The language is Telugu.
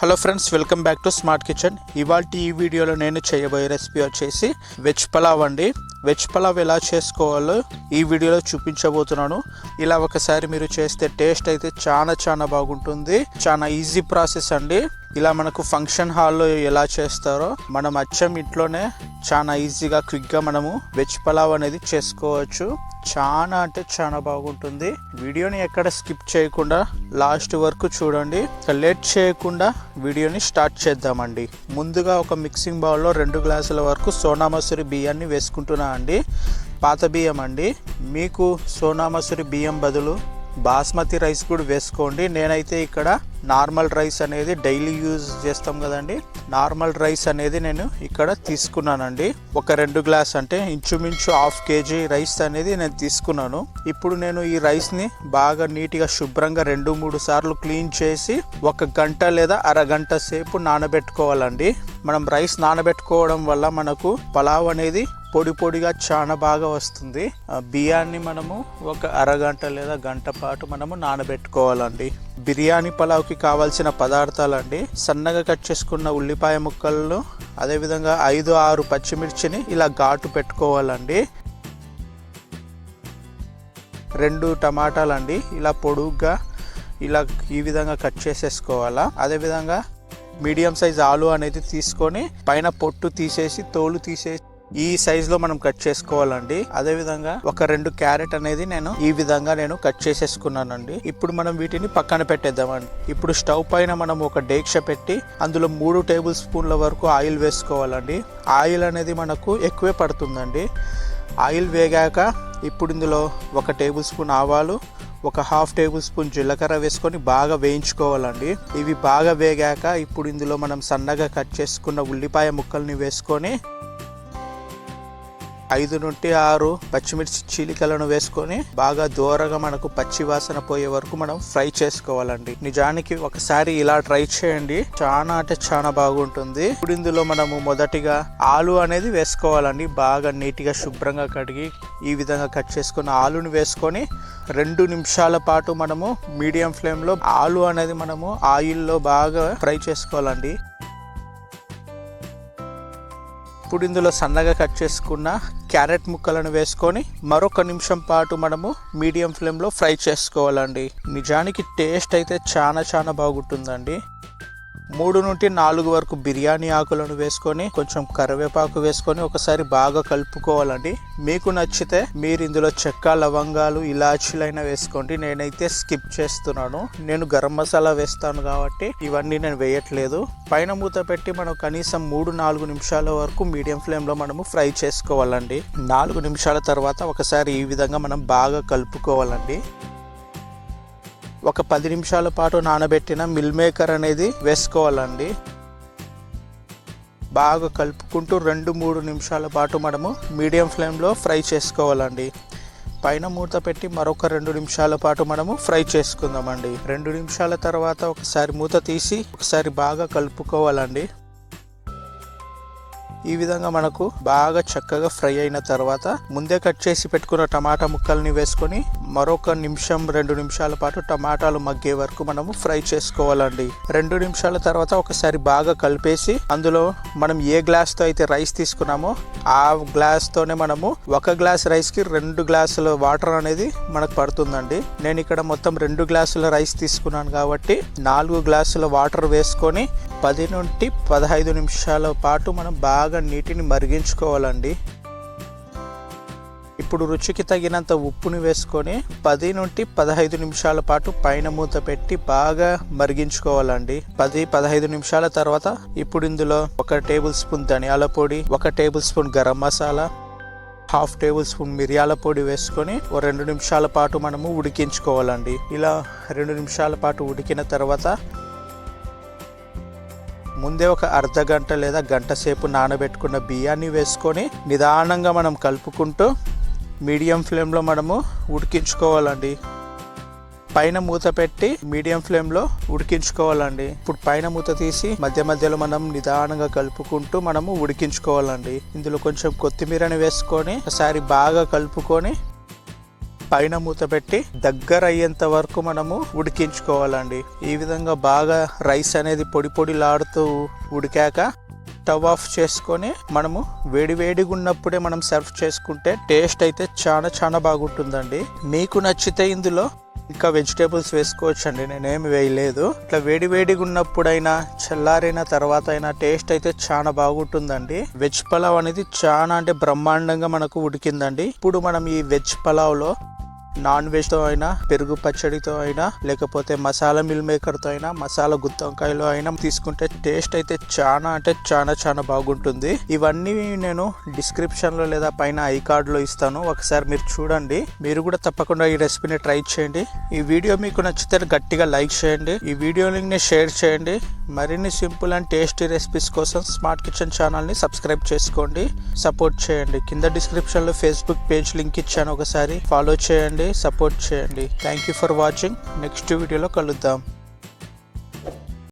Hello friends welcome back to Smart Kitchen ఇవాళ ఈ వీడియోలో నేను చేయబోయే రెసిపీ వచ్చేసి వెజ్ పలావ్ అండి. వెజ్ పలావ్ ఎలా చేసుకోవాలో ఈ వీడియోలో చూపించబోతున్నాను. ఇలా ఒకసారి మీరు చేస్తే టేస్ట్ అయితే చాలా చాలా బాగుంటుంది. చాలా ఈజీ ప్రాసెస్ అండి. ఇలా మనకు ఫంక్షన్ హాల్లో ఎలా చేస్తారో మనం అచ్చం ఇంట్లోనే చాలా ఈజీగా క్విక్గా మనము వెజ్ పలావ్ అనేది చేసుకోవచ్చు. చాలా అంటే చాలా బాగుంటుంది. వీడియోని ఎక్కడ స్కిప్ చేయకుండా లాస్ట్ వరకు చూడండి. లేట్ చేయకుండా వీడియోని స్టార్ట్ చేద్దామండి. ముందుగా ఒక మిక్సింగ్ బౌల్లో రెండు గ్లాసుల వరకు సోనా మసూరి బియ్యాన్ని వేసుకుంటున్నా అండి. పాత బియ్యం అండి మీకు సోనా మసూరి బియ్యం బదులు బాస్మతి రైస్ కూడా వేసుకోండి. నేనైతే ఇక్కడ నార్మల్ రైస్ అనేది డైలీ యూజ్ చేస్తాం కదండి. నార్మల్ రైస్ అనేది నేను ఇక్కడ తీసుకున్నానండి. ఒక రెండు గ్లాస్ అంటే ఇంచుమించు హాఫ్ కేజీ రైస్ అనేది నేను తీసుకున్నాను. ఇప్పుడు నేను ఈ రైస్ని బాగా నీట్గా శుభ్రంగా రెండు మూడు సార్లు క్లీన్ చేసి ఒక గంట లేదా అరగంట సేపు నానబెట్టుకోవాలండి. మనం రైస్ నానబెట్టుకోవడం వల్ల మనకు పలావ్ అనేది పొడి పొడిగా చాలా బాగా వస్తుంది. ఆ బియ్యాన్ని మనము ఒక అరగంట లేదా గంట పాటు మనము నానబెట్టుకోవాలండి. బిర్యానీ పలావ్కి కావాల్సిన పదార్థాలండి. సన్నగా కట్ చేసుకున్న ఉల్లిపాయ ముక్కలను అదేవిధంగా ఐదు ఆరు పచ్చిమిర్చిని ఇలా ఘాటు పెట్టుకోవాలండి. రెండు టమాటాలండి. ఇలా పొడుగ్గా ఇలా ఈ విధంగా కట్ చేసేసుకోవాలా. అదేవిధంగా మీడియం సైజ్ ఆలు అనేది తీసుకొని పైన పొట్టు తీసేసి తోలు తీసేసి ఈ సైజ్లో మనం కట్ చేసుకోవాలండి. అదే విధంగా ఒక రెండు క్యారెట్ అనేది నేను ఈ విధంగా నేను కట్ చేసేసుకున్నానండి. ఇప్పుడు మనం వీటిని పక్కన పెట్టేద్దామండి. ఇప్పుడు స్టవ్ పైన మనం ఒక డేక్ష పెట్టి అందులో మూడు టేబుల్ స్పూన్ల వరకు ఆయిల్ వేసుకోవాలండి. ఆయిల్ అనేది మనకు ఎక్కువే పడుతుందండి. ఆయిల్ వేగాక ఇప్పుడు ఇందులో ఒక టేబుల్ స్పూన్ ఆవాలు ఒక హాఫ్ టేబుల్ స్పూన్ జీలకర్ర వేసుకొని బాగా వేయించుకోవాలండి. ఇవి బాగా వేగాక ఇప్పుడు ఇందులో మనం సన్నగా కట్ చేసుకున్న ఉల్లిపాయ ముక్కల్ని వేసుకొని ఐదు నుండి ఆరు పచ్చిమిర్చి చీలికలను వేసుకొని బాగా దూరగా మనకు పచ్చి వాసన పోయే వరకు మనం ఫ్రై చేసుకోవాలండి. నిజానికి ఒకసారి ఇలా ట్రై చేయండి. చాలా అంటే చాలా బాగుంటుంది. ఇప్పుడు ఇందులో మనము మొదటిగా ఆలు అనేది వేసుకోవాలండి. బాగా నీట్గా శుభ్రంగా కడిగి ఈ విధంగా కట్ చేసుకున్న ఆలుని వేసుకొని రెండు నిమిషాల పాటు మనము మీడియం ఫ్లేమ్లో ఆలు అనేది మనము ఆయిల్లో బాగా ఫ్రై చేసుకోవాలండి. ఇప్పుడు ఇందులో సన్నగా కట్ చేసుకున్న క్యారెట్ ముక్కలను వేసుకొని మరొక నిమిషం పాటు మనము మీడియం ఫ్లేమ్లో ఫ్రై చేసుకోవాలండి. నిజానికి టేస్ట్ అయితే చాలా చాలా బాగుంటుందండి. మూడు నుండి నాలుగు వరకు బిర్యానీ ఆకులను వేసుకొని కొంచెం కరివేపాకు వేసుకొని ఒకసారి బాగా కలుపుకోవాలండి. మీకు నచ్చితే మీరు ఇందులో చెక్క లవంగాలు ఇలాచీలైనా వేసుకోండి. నేనైతే స్కిప్ చేస్తున్నాను. నేను గరం మసాలా వేస్తాను కాబట్టి ఇవన్నీ నేను వేయట్లేదు. పైన మూత పెట్టి మనం కనీసం మూడు నాలుగు నిమిషాల వరకు మీడియం ఫ్లేమ్లో మనము ఫ్రై చేసుకోవాలండి. నాలుగు నిమిషాల తర్వాత ఒకసారి ఈ విధంగా మనం బాగా కలుపుకోవాలండి. ఒక పది నిమిషాల పాటు నానబెట్టిన మిల్ మేకర్ అనేది వేసుకోవాలండి. బాగా కలుపుకుంటూ రెండు మూడు నిమిషాల పాటు మనము మీడియం ఫ్లేమ్లో ఫ్రై చేసుకోవాలండి. పైన మూత పెట్టి మరొక రెండు నిమిషాల పాటు మనము ఫ్రై చేసుకుందామండి. రెండు నిమిషాల తర్వాత ఒకసారి మూత తీసి ఒకసారి బాగా కలుపుకోవాలండి. ఈ విధంగా మనకు బాగా చక్కగా ఫ్రై అయిన తర్వాత ముందే కట్ చేసి పెట్టుకున్న టమాటా ముక్కల్ని వేసుకొని మరొక నిమిషం రెండు నిమిషాల పాటు టమాటాలు మగ్గే వరకు మనము ఫ్రై చేసుకోవాలండి. రెండు నిమిషాల తర్వాత ఒకసారి బాగా కలిపేసి అందులో మనం ఏ గ్లాస్తో అయితే రైస్ తీసుకున్నామో ఆ గ్లాస్తోనే మనము ఒక గ్లాస్ రైస్కి రెండు గ్లాసుల వాటర్ అనేది మనకు పడుతుందండి. నేను ఇక్కడ మొత్తం రెండు గ్లాసుల రైస్ తీసుకున్నాను కాబట్టి నాలుగు గ్లాసుల వాటర్ వేసుకొని పది నుండి పదహైదు నిమిషాల పాటు మనం బాగా నీటిని మరిగించుకోవాలండి. ఇప్పుడు రుచికి తగినంత ఉప్పుని వేసుకొని పది నుండి పదహైదు నిమిషాల పాటు పైన మూత పెట్టి బాగా మరిగించుకోవాలండి. పది పదహైదు నిమిషాల తర్వాత ఇప్పుడు ఇందులో ఒక టేబుల్ స్పూన్ ధనియాల పొడి ఒక tablespoon garam masala half tablespoon మిరియాల పొడి వేసుకొని ఓ రెండు నిమిషాల పాటు మనము ఉడికించుకోవాలండి. ఇలా రెండు నిమిషాల పాటు ఉడికిన తర్వాత ముందే ఒక అర్ధ గంట లేదా గంట సేపు నానబెట్టుకున్న బియ్యాన్ని వేసుకొని నిదానంగా మనం కలుపుకుంటూ మీడియం ఫ్లేమ్లో మనము ఉడికించుకోవాలండి. పైన మూత పెట్టి మీడియం ఫ్లేమ్లో ఉడికించుకోవాలండి. ఇప్పుడు పైన మూత తీసి మధ్య మధ్యలో మనం నిదానంగా కలుపుకుంటూ మనము ఉడికించుకోవాలండి. ఇందులో కొంచెం కొత్తిమీరని వేసుకొని ఒకసారి బాగా కలుపుకొని పైన మూత పెట్టి దగ్గర అయ్యేంత వరకు మనము ఉడికించుకోవాలండి. ఈ విధంగా బాగా రైస్ అనేది పొడి పొడిలాడుతూ ఉడికాక స్టవ్ ఆఫ్ చేసుకొని మనము వేడి వేడిగా ఉన్నప్పుడే మనం సర్వ్ చేసుకుంటే టేస్ట్ అయితే చాలా చాలా బాగుంటుందండి. మీకు నచ్చితే ఇందులో ఇంకా వెజిటేబుల్స్ వేసుకోవచ్చు అండి నేనేమి వేయలేదు. ఇట్లా వేడి వేడిగా ఉన్నప్పుడైనా చల్లారిన తర్వాత అయినా టేస్ట్ అయితే చాలా బాగుంటుందండి. వెజ్ పలావ్ అనేది చాలా అంటే బ్రహ్మాండంగా మనకు ఉడికిందండి. ఇప్పుడు మనం ఈ వెజ్ పలావ్లో నాన్ వెజ్తో అయినా పెరుగు పచ్చడితో అయినా లేకపోతే మసాలా మిల్ మేకర్తో అయినా మసాలా గుత్తంకాయలో అయినా తీసుకుంటే టేస్ట్ అయితే చాలా అంటే చాలా చాలా బాగుంటుంది. ఇవన్నీ నేను డిస్క్రిప్షన్లో లేదా పైన ఐ కార్డులో ఇస్తాను. ఒకసారి మీరు చూడండి. మీరు కూడా తప్పకుండా ఈ రెసిపీని ట్రై చేయండి. ఈ వీడియో మీకు నచ్చితే గట్టిగా లైక్ చేయండి. ఈ వీడియో లింక్ని షేర్ చేయండి. మరిన్ని సింపుల్ అండ్ టేస్టీ రెసిపీస్ కోసం స్మార్ట్ కిచెన్ ఛానల్ని సబ్స్క్రైబ్ చేసుకోండి. సపోర్ట్ చేయండి. కింద డిస్క్రిప్షన్లో ఫేస్బుక్ పేజ్ లింక్ ఇచ్చాను ఒకసారి. ఫాలో చేయండి. చేయండి సపోర్ట్ చేయండి. Thank you for watching next వీడియోలో కలుద్దాం.